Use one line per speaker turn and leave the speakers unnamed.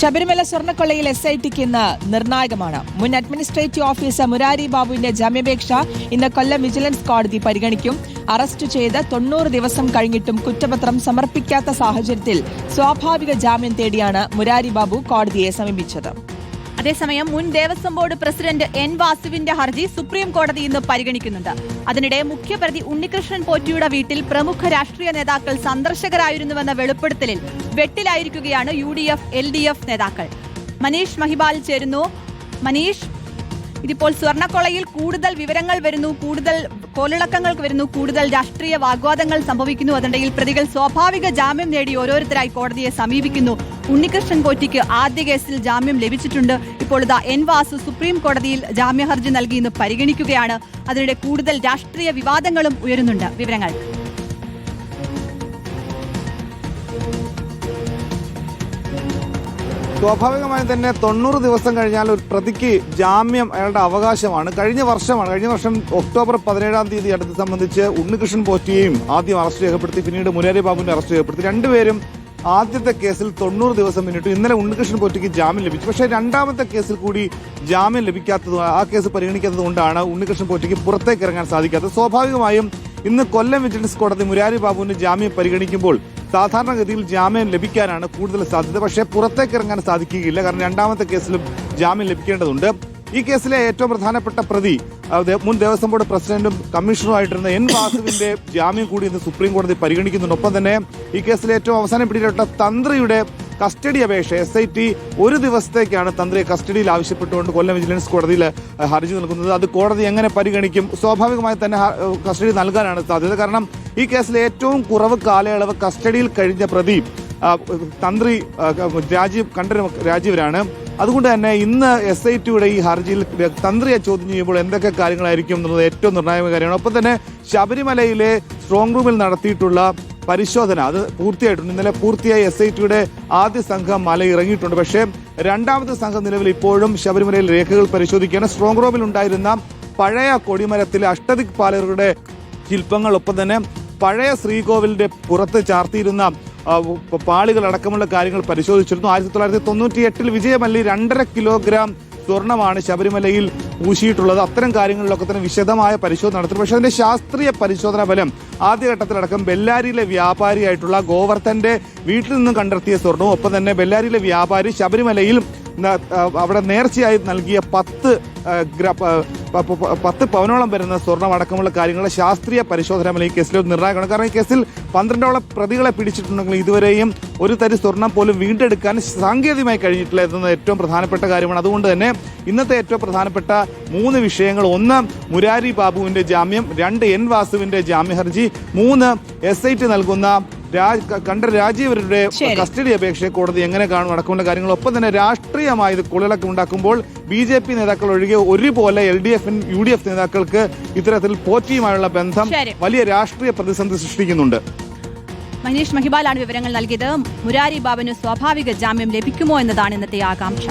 ശബരിമല സ്വർണക്കൊള്ളയിൽ S I ടിക്ക് ഇന്ന് നിർണായകമാണ്. മുൻ അഡ്മിനിസ്ട്രേറ്റീവ് ഓഫീസർ മുരാരി ബാബുവിന്റെ ജാമ്യാപേക്ഷ ഇന്ന് കൊല്ലം വിജിലൻസ് കോടതി പരിഗണിക്കും. അറസ്റ്റ് ചെയ്ത് തൊണ്ണൂറ് ദിവസം കഴിഞ്ഞിട്ടും കുറ്റപത്രം സമർപ്പിക്കാത്ത സാഹചര്യത്തിൽ സ്വാഭാവിക ജാമ്യം തേടിയാണ് മുരാരി ബാബു കോടതിയെ സമീപിച്ചത്.
അതേസമയം മുൻ ദേവസ്വം ബോർഡ് പ്രസിഡന്റ് എൻ വാസുവിന്റെ ഹർജി സുപ്രീം കോടതി ഇന്ന് പരിഗണിക്കുന്നുണ്ട്. അതിനിടെ മുഖ്യപ്രതി ഉണ്ണികൃഷ്ണൻ പോറ്റിയുടെ വീട്ടിൽ പ്രമുഖ രാഷ്ട്രീയ നേതാക്കൾ സന്ദർശകരായിരുന്നുവെന്ന വെളിപ്പെടുത്തലിൽ വെട്ടിലായിരിക്കുകയാണ് U D F L D F നേതാക്കൾ. മനീഷ് മഹിബാൽ ചേരുന്നു. മനീഷ് ഇതിപ്പോൾ സ്വർണക്കൊളയിൽ കൂടുതൽ വിവരങ്ങൾ വരുന്നു കൂടുതൽ കോലിളക്കങ്ങൾക്ക് വരുന്നു കൂടുതൽ രാഷ്ട്രീയ വാഗ്വാദങ്ങൾ സംഭവിക്കുന്നു. അതിനിടയിൽ പ്രതികൾ സ്വാഭാവിക ജാമ്യം നേടി ഓരോരുത്തരായി കോടതിയെ സമീപിക്കുന്നു. ഉണ്ണികൃഷ്ണൻ പോറ്റിക്ക് ആദ്യ കേസിൽ ജാമ്യം ലഭിച്ചിട്ടുണ്ട്. ഇപ്പോൾ ഇതാ എൻ വാസു സുപ്രീം കോടതിയിൽ ജാമ്യ ഹർജി നൽകി ഇന്ന് പരിഗണിക്കുകയാണ്. അതിനിടെ കൂടുതൽ രാഷ്ട്രീയ വിവാദങ്ങളും ഉയരുന്നുണ്ട്. വിവരങ്ങൾ.
സ്വാഭാവികമായും തന്നെ തൊണ്ണൂറ് ദിവസം കഴിഞ്ഞാൽ ഒരു പ്രതിക്ക് ജാമ്യം അയാളുടെ അവകാശമാണ്. കഴിഞ്ഞ വർഷമാണ് കഴിഞ്ഞ വർഷം ഒക്ടോബർ പതിനേഴാം തീയതി അടുത്ത് സംബന്ധിച്ച് ഉണ്ണികൃഷ്ണൻ പോറ്റിയെയും ആദ്യം അറസ്റ്റ് രേഖപ്പെടുത്തി പിന്നീട് മുരാരി ബാബുവിനെ അറസ്റ്റ് രേഖപ്പെടുത്തി. രണ്ടുപേരും ആദ്യത്തെ കേസിൽ തൊണ്ണൂറ് ദിവസം പിന്നിട്ടു. ഇന്നലെ ഉണ്ണികൃഷ്ണൻ പോറ്റിക്ക് ജാമ്യം ലഭിച്ചു. പക്ഷേ രണ്ടാമത്തെ കേസിൽ കൂടി ജാമ്യം ലഭിക്കാത്തത് ആ കേസ് പരിഗണിക്കാത്തത് കൊണ്ടാണ് ഉണ്ണികൃഷ്ണൻ പോറ്റിക്ക് പുറത്തേക്ക് ഇറങ്ങാൻ സാധിക്കാത്തത്. സ്വാഭാവികമായും ഇന്ന് കൊല്ലം വിജിലൻസ് കോടതി മുരാരി ബാബുവിന്റെ ജാമ്യം പരിഗണിക്കുമ്പോൾ സാധാരണഗതിയിൽ ജാമ്യം ലഭിക്കാനാണ് കൂടുതൽ സാധ്യത. പക്ഷേ പുറത്തേക്ക് ഇറങ്ങാൻ സാധിക്കുകയില്ല. കാരണം രണ്ടാമത്തെ കേസിലും ജാമ്യം ലഭിക്കേണ്ടതുണ്ട്. ഈ കേസിലെ ഏറ്റവും പ്രധാനപ്പെട്ട പ്രതി മുൻ ദേവസ്വം ബോർഡ് പ്രസിഡന്റും കമ്മീഷണറുമായിട്ടിരുന്ന എൻ വാസുവിന്റെ ജാമ്യം കൂടി ഇന്ന് സുപ്രീം കോടതി പരിഗണിക്കുന്നുണ്ട്. ഒപ്പം തന്നെ ഈ കേസിലെ ഏറ്റവും അവസാനം പിടിയിലിട്ട തന്ത്രിയുടെ കസ്റ്റഡി അപേക്ഷ എസ് ഐ ടി ഒരു ദിവസത്തേക്കാണ് തന്ത്രിയെ കസ്റ്റഡിയിൽ ആവശ്യപ്പെട്ടുകൊണ്ട് കൊല്ലം വിജിലൻസ് കോടതിയിൽ ഹർജി നൽകുന്നത്. അത് കോടതി എങ്ങനെ പരിഗണിക്കും? സ്വാഭാവികമായി തന്നെ കസ്റ്റഡി നൽകാനാണ് സാധ്യത. കാരണം ഈ കേസിലെ ഏറ്റവും കുറവ് കാലയളവ് കസ്റ്റഡിയിൽ കഴിഞ്ഞ പ്രതി തന്ത്രി രാജീവ് കണ്ഠര രാജീവരാണ്. അതുകൊണ്ട് തന്നെ ഇന്ന് എസ് ഐ ടിയുടെ ഈ ഹർജിയിൽ തന്ത്രിയെ ചോദ്യം ചെയ്യുമ്പോൾ എന്തൊക്കെ കാര്യങ്ങളായിരിക്കും എന്നുള്ളത് ഏറ്റവും നിർണായക കാര്യമാണ്. ഒപ്പം തന്നെ ശബരിമലയിലെ സ്ട്രോങ് റൂമിൽ നടത്തിയിട്ടുള്ള പരിശോധന അത് പൂർത്തിയായിട്ടുണ്ട്. ഇന്നലെ പൂർത്തിയായി എസ് ഐ ടിയുടെ ആദ്യ സംഘം മല ഇറങ്ങിയിട്ടുണ്ട് പക്ഷേ രണ്ടാമത്തെ സംഘം നിലവിൽ ഇപ്പോഴും ശബരിമലയിൽ രേഖകൾ പരിശോധിക്കുകയാണ്. സ്ട്രോങ് റൂമിൽ ഉണ്ടായിരുന്ന പഴയ കൊടിമരത്തിലെ അഷ്ടദിക് പാലരുടെ ശില്പങ്ങൾ ഒപ്പം തന്നെ പഴയ ശ്രീകോവിലിന്റെ പുറത്ത് ചാർത്തിയിരുന്ന പാളികൾ അടക്കമുള്ള കാര്യങ്ങൾ പരിശോധിച്ചിരുന്നു. ആയിരത്തി തൊള്ളായിരത്തി തൊണ്ണൂറ്റി എട്ടിൽ വിജയമല്ലി രണ്ടര കിലോഗ്രാം സ്വർണമാണ് ശബരിമലയിൽ പൂശിയിട്ടുള്ളത്. അത്തരം കാര്യങ്ങളിലൊക്കെ തന്നെ വിശദമായ പരിശോധന നടത്തി പക്ഷേ അതിന്റെ ശാസ്ത്രീയ പരിശോധനാ ഫലം ആദ്യഘട്ടത്തിലടക്കം ബെല്ലാരിയിലെ വ്യാപാരിയായിട്ടുള്ള ഗോവർദ്ധന്റെ വീട്ടിൽ നിന്നും കണ്ടെത്തിയ സ്വർണവും ഒപ്പം തന്നെ ബെല്ലാരിയിലെ വ്യാപാരി ശബരിമലയിൽ അവിടെ നേർച്ചയായി നൽകിയ പത്ത് പത്ത് പവനോളം വരുന്ന സ്വർണം അടക്കമുള്ള കാര്യങ്ങളെ ശാസ്ത്രീയ പരിശോധന ഈ കേസിൽ നിർണായകമാണ് കാരണം ഈ കേസിൽ പന്ത്രണ്ടോളം പ്രതികളെ പിടിച്ചിട്ടുണ്ടെങ്കിൽ ഇതുവരെയും ഒരു തരി സ്വർണം പോലും വീണ്ടെടുക്കാൻ സാങ്കേതികമായി കഴിഞ്ഞിട്ടില്ല എന്നത് ഏറ്റവും പ്രധാനപ്പെട്ട കാര്യമാണ്. അതുകൊണ്ട് തന്നെ ഇന്നത്തെ ഏറ്റവും പ്രധാനപ്പെട്ട മൂന്ന് വിഷയങ്ങൾ. ഒന്ന് മുരാരി ബാബുവിന്റെ ജാമ്യം. രണ്ട് എൻ വാസുവിന്റെ ജാമ്യ ഹർജി മൂന്ന് എസ് ഐ ടി നൽകുന്ന കണ്ട രാജീവരുടെ കസ്റ്റഡി അപേക്ഷയെ കോടതി എങ്ങനെ കാണും അടക്കമുള്ള കാര്യങ്ങൾ ഒപ്പം തന്നെ രാഷ്ട്രീയമായി ഇത് കുളിളക്കം ഉണ്ടാക്കുമ്പോൾ ബി ജെ പി നേതാക്കൾ ഒഴികെ ഒരുപോലെ എൽ ഡി എഫിൻ യു ഡി എഫ് നേതാക്കൾക്ക് ഇത്തരത്തിൽ പോറ്റിയുമായുള്ള ബന്ധം വലിയ രാഷ്ട്രീയ പ്രതിസന്ധി സൃഷ്ടിക്കുന്നുണ്ട്.
മനീഷ് മഹിബാലാണ് വിവരങ്ങൾ നൽകിയത്. മുരാരി ബാബുന് സ്വാഭാവിക ജാമ്യം ലഭിക്കുമോ എന്നതാണ് ഇന്നത്തെ ആകാംക്ഷ.